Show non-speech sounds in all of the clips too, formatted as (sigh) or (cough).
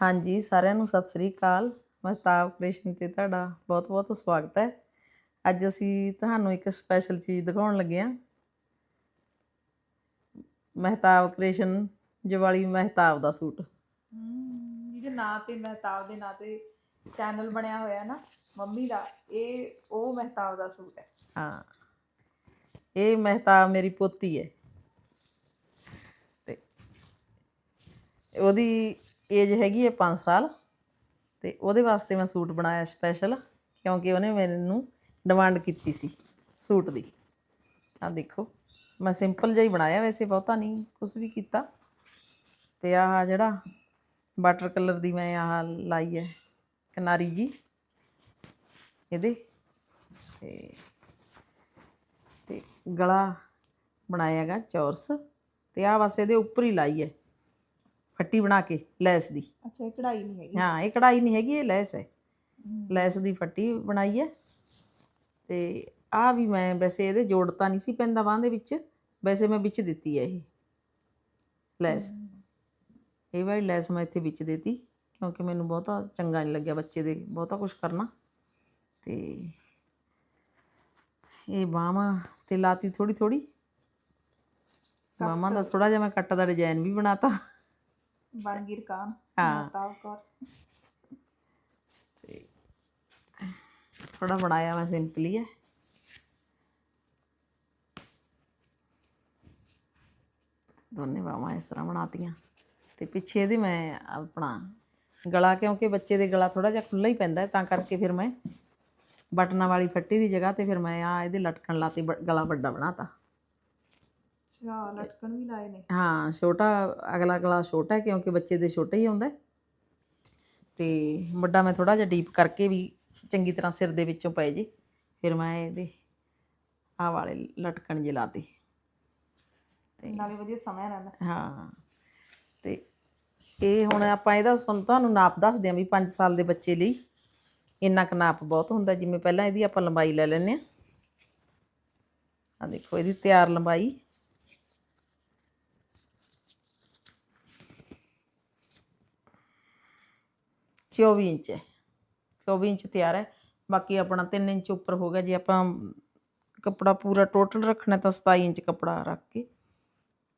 ਹਾਂਜੀ ਸਾਰਿਆਂ ਨੂੰ ਸਤਿ ਸ੍ਰੀ ਅਕਾਲ। ਮਹਤਾਬ ਕ੍ਰਿਸ਼ਨ ਤੇ ਤੁਹਾਡਾ ਬਹੁਤ-ਬਹੁਤ ਸਵਾਗਤ ਹੈ। ਅੱਜ ਅਸੀਂ ਤੁਹਾਨੂੰ ਇੱਕ ਸਪੈਸ਼ਲ ਚੀਜ਼ ਦਿਖਾਉਣ ਲੱਗੇ ਹਾਂ। ਮਹਤਾਬ ਕ੍ਰਿਸ਼ਨ ਦੀਵਾਲੀ ਮਹਤਾਬ ਦਾ ਸੂਟ। ਜਿਹਦੇ ਨਾਂ ਤੇ ਮਹਿਤਾਬ ਦੇ ਨਾਂ ਤੇ ਚੈਨਲ ਬਣਿਆ ਹੋਇਆ ਨਾ ਮੰਮੀ ਦਾ ਇਹ ਉਹ ਮਹਿਤਾਬ ਦਾ ਸੂਟ ਹੈ। ਹਾਂ ਇਹ ਮਹਤਾਬ ਮੇਰੀ ਪੋਤੀ ਹੈ। ਤੇ ਉਹਦੀ ਏਜ ਹੈਗੀ ਹੈ 5 ਸਾਲ ਤੇ ਉਹਦੇ ਵਾਸਤੇ ਮੈਂ ਸੂਟ ਬਣਾਇਆ ਸਪੈਸ਼ਲ ਕਿਉਂਕਿ ਉਹਨੇ ਮੈਨੂੰ ਡਿਮਾਂਡ ਕੀਤੀ ਸੀ ਸੂਟ ਦੀ। ਆ ਦੇਖੋ, ਮੈਂ ਸਿੰਪਲ ਜਿਹਾ ਹੀ ਬਣਾਇਆ, ਵੈਸੇ ਬਹੁਤਾ ਨਹੀਂ ਕੁਝ ਵੀ ਕੀਤਾ। ਤੇ ਆਹ ਜਿਹੜਾ ਵਾਟਰ ਕਲਰ ਦੀ ਮੈਂ ਆਹ ਲਾਈ ਹੈ ਕਿਨਾਰੀ ਜੀ, ਇਹਦੇ। ਤੇ ਤੇ ਗਲਾ ਬਣਾਇਆ ਹੈਗਾ ਚੌਰਸ। ਤੇ ਆਹ ਬਸ ਇਹਦੇ ਉੱਪਰ ਹੀ ਲਾਈ ਹੈ। ਫੱਟੀ ਬਣਾ ਕੇ ਲੈਸ ਦੀ। ਅੱਛਾ ਇਹ ਕਢਾਈ ਨਹੀਂ ਹੈਗੀ। ਹਾਂ ਇਹ ਕਢਾਈ ਨਹੀਂ ਹੈਗੀ ਇਹ ਲੈਸ ਹੈ। ਲੈਸ ਦੀ ਫੱਟੀ ਬਣਾਈ ਹੈ। ਤੇ ਆ ਵੀ ਮੈਂ ਵੈਸੇ ਇਹਦੇ ਜੋੜਤਾ ਨਹੀਂ ਸੀ ਪੈਂਦਾ ਬਾਂਹ ਦੇ ਵਿੱਚ ਵੈਸੇ ਮੈਂ ਵਿੱਚ ਦਿੱਤੀ ਹੈ ਇਹ। ਲੈਸ। ਇਹ ਵਾਲੀ ਲੈਸ ਮੈਂ ਇੱਥੇ ਵਿੱਚ ਦੇਤੀ ਕਿਉਂਕਿ ਮੈਨੂੰ ਬਹੁਤਾ ਚੰਗਾ ਨਹੀਂ ਲੱਗਿਆ ਬੱਚੇ ਦੇ ਬਹੁਤਾ ਕੁਝ ਕਰਨਾ। ਤੇ ਇਹ ਬਾਹਾਂ ਤੇ ਲਾਤੀ ਥੋੜੀ ਥੋੜੀ ਬਾਹਾਂ ਦਾ ਥੋੜਾ ਜਿਹਾ ਮੈਂ ਕੱਟ ਦਾ ਡਿਜ਼ਾਈਨ ਵੀ ਬਣਾਤਾ। ਬਣ ਗਈ ਰਕਾਨ ਹਾਂ। ਮਹਿਤਾਬ ਕੌਰ ਥੋੜਾ ਬਣਾਇਆ ਮੈਂ ਸਿੰਪਲੀ ਹੈ ਦੋਨੇ ਬਾਹਾਂ ਇਸ ਤਰ੍ਹਾਂ ਬਣਾਤੀਆਂ ਤੇ ਪਿੱਛੇ ਇਹਦੇ ਮੈਂ ਆਪਣਾ ਗਲਾ ਕਿਉਂਕਿ ਬੱਚੇ ਦੇ ਗਲਾ ਥੋੜਾ ਜਿਹਾ ਖੁੱਲਾ ਹੀ ਪੈਂਦਾ ਹੈ, ਤਾਂ ਕਰਕੇ ਫਿਰ ਮੈਂ ਬਟਨਾਂ ਵਾਲੀ ਫੱਟੀ ਦੀ ਜਗ੍ਹਾ ਤੇ ਫਿਰ ਮੈਂ ਆ ਇਹਦੇ ਲਟਕਣ ਲਾਤੇ ਬ- ਗਲਾ ਵੱਡਾ ਬਣਾਤਾ ਅੱਛਾ ਲਟਕਣ ਵੀ ਲਾਏ ਨੇ। ਹਾਂ ਛੋਟਾ ਅਗਲਾ ਗਲਾ ਛੋਟਾ ਹੈ ਕਿਉਂਕਿ ਬੱਚੇ ਦੇ ਛੋਟਾ ਹੀ ਆਉਂਦਾ। ਤੇ ਵੱਡਾ ਮੈਂ ਥੋੜਾ ਜਿਹਾ ਡੀਪ ਕਰਕੇ ਵੀ ਚੰਗੀ ਤਰ੍ਹਾਂ ਸਿਰ ਦੇ ਵਿੱਚੋਂ ਪਏ ਜੀ। ਫਿਰ ਮੈਂ ਇਹਦੇ ਆਹ ਵਾਲੇ ਲਟਕਣ ਜੇ ਲਾਤੇ ਨਾਲੇ ਵਧੀਆ ਸਮਾਂ ਰਹਿੰਦਾ। ਹਾਂ ਤੇ ਇਹ ਹੁਣ ਆਪਾਂ ਇਹਦਾ ਸੁਣ ਤੁਹਾਨੂੰ ਨਾਪ ਦੱਸਦੇ ਹਾਂ ਵੀ 5 ਸਾਲ ਦੇ ਬੱਚੇ ਲਈ ਇੰਨਾ ਕੁ ਨਾਪ ਬਹੁਤ ਹੁੰਦਾ। ਜਿਵੇਂ ਪਹਿਲਾਂ ਇਹਦੀ ਆਪਾਂ ਲੰਬਾਈ ਲੈ ਲੈਂਦੇ ਆ ਆ ਦੇਖੋ ਇਹਦੀ ਤਿਆਰ ਲੰਬਾਈ ਚੌਵੀ ਇੰਚ ਹੈ 24 ਇੰਚ ਤਿਆਰ ਹੈ ਬਾਕੀ ਆਪਣਾ 3 ਇੰਚ ਉੱਪਰ ਹੋ ਗਿਆ ਜੇ ਆਪਾਂ ਕੱਪੜਾ ਪੂਰਾ ਟੋਟਲ ਰੱਖਣਾ ਤਾਂ 27 ਇੰਚ ਕੱਪੜਾ ਰੱਖ ਕੇ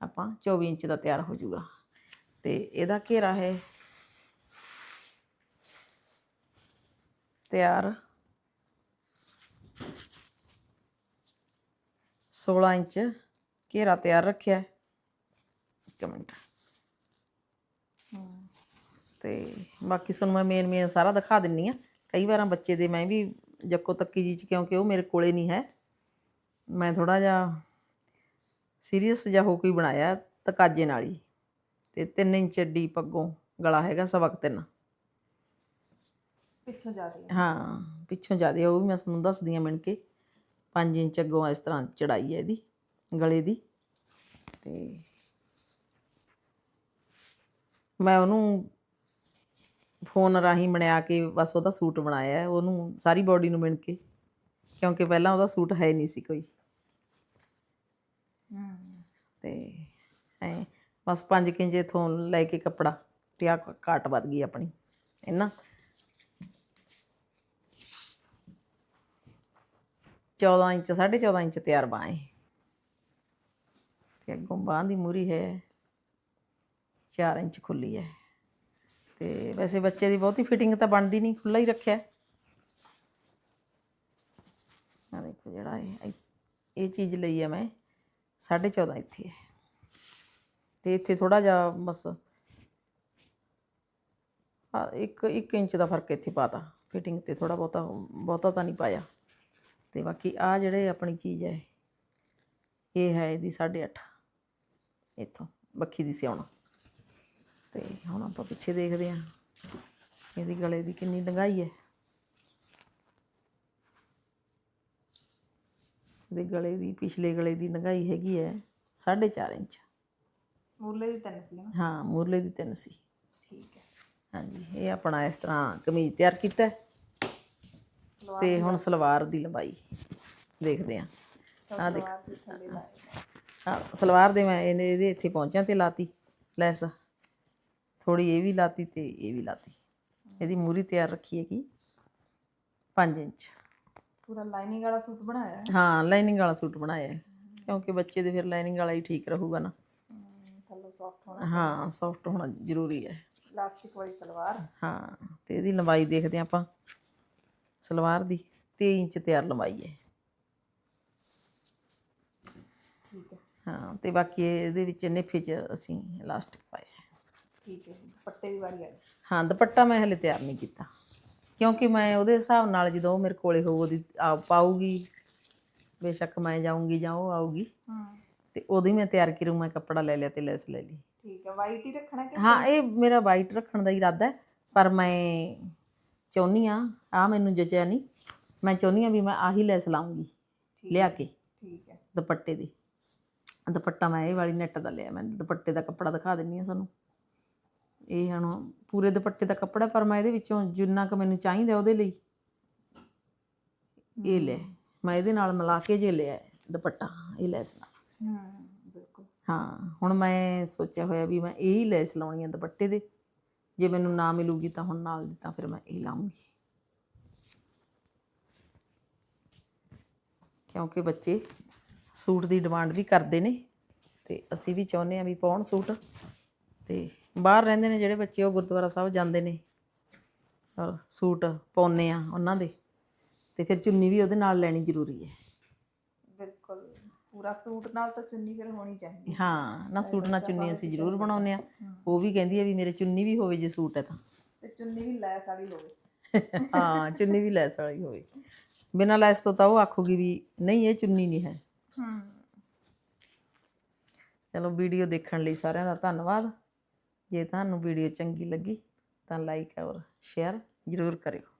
ਆਪਾਂ 24 ਇੰਚ ਦਾ ਤਿਆਰ ਹੋ ਜਾਊਗਾ ਤੇ ਇਹਦਾ ਘੇਰਾ ਹੈ ਤਿਆਰ 16 ਇੰਚ ਘੇਰਾ ਤਿਆਰ ਰੱਖਿਆ ਹੈ। ਇੱਕ ਮਿੰਟ ਤੇ ਬਾਕੀ ਤੁਹਾਨੂੰ ਮੈਂ ਮੇਨ ਮੇਨ ਸਾਰਾ ਦਿਖਾ ਦਿੰਨੀ ਆ। ਕਈ ਵਾਰਾਂ ਬੱਚੇ ਦੇ ਮੈਂ ਵੀ ਜੱਕੋ ਤੱਕੀ ਜੀ ਚ ਕਿਉਂਕਿ ਉਹ ਮੇਰੇ ਕੋਲੇ ਨਹੀਂ ਹੈ। ਮੈਂ ਥੋੜਾ ਜਿਹਾ ਸੀਰੀਅਸ ਜਿਹਾ ਹੋ ਕੇ ਬਣਾਇਆ ਤਕਾਜੇ ਨਾਲ ਹੀ। ਤੇ 3 ਇੰਚ ਡੀਪ ਅੱਗੋਂ ਗਲਾ ਹੈਗਾ ਸਵਾ ਕੁ ਤਿੰਨ। ਪਿੱਛੋਂ ਜਾ ਰਹੀ ਹੈ ਪਿੱਛੋਂ ਜ਼ਿਆਦਾ ਉਹ ਵੀ ਮੈਂ ਤੁਹਾਨੂੰ ਦੱਸਦੀ ਹਾਂ ਮਿਣ ਕੇ। 5 ਇੰਚ ਅੱਗੋਂ ਇਸ ਤਰ੍ਹਾਂ ਚੜਾਈ ਹੈ ਇਹਦੀ ਗਲੇ ਦੀ। ਤੇ ਮੈਂ ਉਹਨੂੰ ਫੋਨ ਰਾਹੀਂ ਬਣਿਆ ਕੇ ਬਸ ਉਹਦਾ ਸੂਟ ਬਣਾਇਆ ਹੈ, ਉਹਨੂੰ ਸਾਰੀ ਬਾਡੀ ਨੂੰ ਮਿਣ ਕੇ ਕਿਉਂਕਿ ਪਹਿਲਾਂ ਉਹਦਾ ਸੂਟ ਹੈ ਨਹੀਂ ਸੀ ਕੋਈ। ਹਮ ਤੇ ਐ ਬਸ 5 ਕਿੰਜੇ ਇਥੋਂ ਲੈ ਕੇ ਕੱਪੜਾ ਤੇ ਆ ਕਾਟ ਵੱਧ ਗਈ ਆਪਣੀ ਇਹਨਾਂ 14 ਇੰਚ 14.5 ਇੰਚ ਤਿਆਰ ਬਾਂਹ ਹੈ ਤੇ ਅੱਗੋਂ ਬਾਂਹ ਦੀ ਮੂਰੀ ਹੈ 4 ਇੰਚ ਖੁੱਲੀ ਹੈ। ਤੇ ਵੈਸੇ ਬੱਚੇ ਦੀ ਬਹੁਤੀ ਫਿਟਿੰਗ ਤਾਂ ਬਣਦੀ ਨਹੀਂ ਖੁੱਲਾ ਹੀ ਰੱਖਿਆ। ਆ ਦੇਖੋ ਜਿਹੜਾ ਇਹ ਇਹ ਚੀਜ਼ ਲਈ ਹੈ ਮੈਂ 14.5 ਇੱਥੇ ਹੈ। ਤੇ ਇੱਥੇ ਥੋੜਾ ਜਿਹਾ ਬਸ ਆ ਇੱਕ ਇੱਕ ਇੰਚ ਦਾ ਫ਼ਰਕ ਇੱਥੇ ਪਾਤਾ ਫਿਟਿੰਗ ਤੇ ਥੋੜਾ ਬਹੁਤਾ ਬਹੁਤਾ ਤਾਂ ਨਹੀਂ ਪਾਇਆ। ਤੇ ਬਾਕੀ ਆ ਜਿਹੜੇ ਆਪਣੀ ਚੀਜ਼ ਹੈ, ਇਹ ਹੈ ਇਹਦੀ 8.5 ਇੱਥੋਂ ਬੱਖੀ ਦੀ ਸਿਉਣਾ। ਹੁਣ ਆਪਾਂ ਪਿੱਛੇ ਦੇਖਦੇ ਹਾਂ ਇਹਦੀ ਗਲੇ ਦੀ ਕਿੰਨੀ ਡੰਗਾਈ ਹੈ। ਦੇ ਗਲੇ ਦੀ ਪਿਛਲੇ ਗਲੇ ਦੀ ਡੰਗਾਈ ਹੈਗੀ ਹੈ 4.5 ਇੰਚ। ਮੂਲੇ ਦੀ ਤਿੰਨ ਸੀ ਨਾ? ਹਾਂ ਮੂਰਲੇ ਦੀ ਤਿੰਨ ਸੀ। ਠੀਕ ਹੈ। ਹਾਂਜੀ ਇਹ ਆਪਣਾ ਇਸ ਤਰ੍ਹਾਂ ਕਮੀਜ਼ ਤਿਆਰ ਕੀਤਾ। ਤੇ ਹੁਣ ਸਲਵਾਰ ਦੀ ਲੰਬਾਈ ਦੇਖਦੇ ਹਾਂ। ਆ ਦੇਖ। ਸਲਵਾਰ ਦੇ ਮੈਂ ਇਹਨੇ ਇਹਦੇ ਇੱਥੇ ਪਹੁੰਚਿਆ ਤੇ ਲਾਤੀ ਲੈਸ। ਥੋੜੀ ਇਹ ਵੀ ਲਾਤੀ ਤੇ ਇਹ ਵੀ ਲਾਤੀ। ਇਹਦੀ ਮੂਰੀ ਤਿਆਰ ਰੱਖੀ ਹੈਗੀ। 5 ਇੰਚ। ਪੂਰਾ ਲਾਈਨਿੰਗ ਵਾਲਾ ਸੂਟ ਬਣਾਇਆ ਹੈ। ਹਾਂ ਲਾਈਨਿੰਗ ਵਾਲਾ ਸੂਟ ਬਣਾਇਆ ਹੈ। ਕਿਉਂਕਿ ਬੱਚੇ ਦੇ ਫਿਰ ਲਾਈਨਿੰਗ ਵਾਲਾ ਹੀ ਠੀਕ ਰਹੂਗਾ ਨਾ। ਥੱਲੋਂ ਸੌਫਟ ਹੋਣਾ ਹਾਂ ਸੌਫਟ ਹੋਣਾ ਜ਼ਰੂਰੀ ਹੈ। ਇਲਾਸਟਿਕ ਵਾਲੀ ਸਲਵਾਰ। ਹਾਂ ਤੇ ਇਹਦੀ ਲੰਬਾਈ ਦੇਖਦੇ ਹਾਂ ਆਪਾਂ। ਸਲਵਾਰ ਦੀ 23 ਇੰਚ ਤਿਆਰ ਲੰਬਾਈ ਹੈ। ਠੀਕ ਹੈ। ਹਾਂ ਤੇ ਬਾਕੀ ਇਹਦੇ ਵਿੱਚ ਨਿਫੇ 'ਚ ਅਸੀਂ ਇਲਾਸਟਿਕ ਪਾਇਆ ਠੀਕ ਹੈ ਪੱਟੇ ਦੀ ਵਾਰੀ ਆ ਗਈ। ਹਾਂ ਦੁਪੱਟਾ ਮੈਂ ਹਲੇ ਤਿਆਰ ਨਹੀਂ ਕੀਤਾ। ਕਿਉਂਕਿ ਮੈਂ ਉਹਦੇ ਹਿਸਾਬ ਨਾਲ ਜਦੋਂ ਉਹ ਮੇਰੇ ਕੋਲੇ ਹੋਊ ਉਹਦੀ ਆ ਪਾਊਗੀ। ਬੇਸ਼ੱਕ ਮੈਂ ਜਾਊਂਗੀ ਜਾਂ ਉਹ ਆਊਗੀ। ਹੂੰ। ਤੇ ਉਦੋਂ ਹੀ ਮੈਂ ਤਿਆਰ ਕਰੂ ਮੈਂ ਕੱਪੜਾ ਲੈ ਲਿਆ ਤੇ ਲੈਸ ਲੈ ਲਈ। ਠੀਕ ਹੈ ਵਾਈਟ ਹੀ ਰੱਖਣਾ ਕਿ ਹਾਂ ਇਹ ਮੇਰਾ ਵਾਈਟ ਰੱਖਣ ਦਾ ਇਰਾਦਾ ਹੈ ਪਰ ਮੈਂ ਚਾਹੁੰਦੀ ਆ ਆ ਮੈਨੂੰ ਜਚਿਆ ਨਹੀਂ। ਮੈਂ ਚਾਹੁੰਦੀ ਆ ਵੀ ਮੈਂ ਆਹੀ ਲੈਸ ਲਾਉਂਗੀ ਲਿਆ ਕੇ। ਠੀਕ ਹੈ। ਦੁਪੱਟੇ ਦੀ। ਦੁਪੱਟਾ ਮੈਂ ਇਹ ਵਾਲੀ ਨੈਟ ਦਾ ਲਿਆ ਮੈਂ ਦੁਪੱਟੇ ਦਾ ਕੱਪੜਾ ਦਿਖਾ ਦਿੰਨੀ ਆ ਤੁਹਾਨੂੰ। ਇਹ ਹੁਣ ਪੂਰੇ ਦੁਪੱਟੇ ਦਾ ਕੱਪੜਾ ਪਰ ਮੈਂ ਇਹਦੇ ਵਿੱਚੋਂ ਜਿੰਨਾ ਕੁ ਮੈਨੂੰ ਚਾਹੀਦਾ ਉਹਦੇ ਲਈ ਇਹ ਲੈ। ਮੈਂ ਇਹਦੇ ਨਾਲ ਮਿਲਾ ਕੇ ਜੇ ਲਿਆ ਦੁਪੱਟਾ ਇਹ ਲੈਸ ਨਾਲ ਹੂੰ ਬਿਲਕੁਲ। ਹਾਂ ਹੁਣ ਮੈਂ ਸੋਚਿਆ ਹੋਇਆ ਵੀ ਮੈਂ ਇਹ ਹੀ ਲੈਸ ਲਾਉਣੀ ਹੈ ਦੁਪੱਟੇ ਦੇ। ਜੇ ਮੈਨੂੰ ਨਾ ਮਿਲੂਗੀ ਤਾਂ ਹੁਣ ਨਾਲ ਦੀ ਤਾਂ ਫਿਰ ਮੈਂ ਇਹ ਲਾਉਂਗੀ। ਕਿਉਂਕਿ ਬੱਚੇ ਸੂਟ ਦੀ ਡਿਮਾਂਡ ਵੀ ਕਰਦੇ ਨੇ ਤੇ ਅਸੀਂ ਵੀ ਚਾਹੁੰਦੇ ਆ ਵੀ ਪਾਉਣ ਸੂਟ ਤੇ ਬਾਹਰ ਰਹਿੰਦੇ ਨੇ ਜਿਹੜੇ ਬੱਚੇ ਉਹ ਗੁਰਦੁਆਰਾ ਸਾਹਿਬ ਜਾਂਦੇ ਨੇ। ਔਰ ਸੂਟ ਪਾਉਨੇ ਆ ਉਹਨਾਂ ਦੇ। ਤੇ ਫਿਰ ਚੁੰਨੀ ਵੀ ਉਹਦੇ ਨਾਲ ਲੈਣੀ ਜ਼ਰੂਰੀ ਹੈ। ਬਿਲਕੁਲ। ਪੂਰਾ ਸੂਟ ਨਾਲ ਤਾਂ ਚੁੰਨੀ ਫਿਰ ਹੋਣੀ ਚਾਹੀਦੀ ਹਾਂ। ਨਾ ਸੂਟ ਨਾਲ ਚੁੰਨੀ ਅਸੀਂ ਜ਼ਰੂਰ ਬਣਾਉਂਦੇ ਆ। ਉਹ ਵੀ ਕਹਿੰਦੀ ਹੈ ਵੀ ਮੇਰੇ ਚੁੰਨੀ ਵੀ ਹੋਵੇ ਜੇ ਸੂਟ ਹੈ ਤਾਂ। ਤੇ ਚੁੰਨੀ ਵੀ ਲੈਸ ਵਾਲੀ ਹੋਵੇ। (laughs) ਹਾਂ ਚੁੰਨੀ ਵੀ ਲੈਸ ਵਾਲੀ ਹੋਵੇ। ਬਿਨਾਂ ਲੈਸ ਤੋਂ ਤਾਂ ਉਹ ਆਖੂਗੀ ਵੀ ਨਹੀਂ ਇਹ ਚੁੰਨੀ ਨਹੀਂ ਹੈ। ਹੂੰ। ਚਲੋ ਵੀਡੀਓ ਦੇਖਣ ਲਈ ਸਾਰਿਆਂ ਦਾ ਧੰਨਵਾਦ। ਜੇ ਤੁਹਾਨੂੰ ਵੀਡੀਓ ਚੰਗੀ ਲੱਗੀ ਤਾਂ ਲਾਈਕ ਔਰ ਸ਼ੇਅਰ ਜ਼ਰੂਰ ਕਰਿਓ।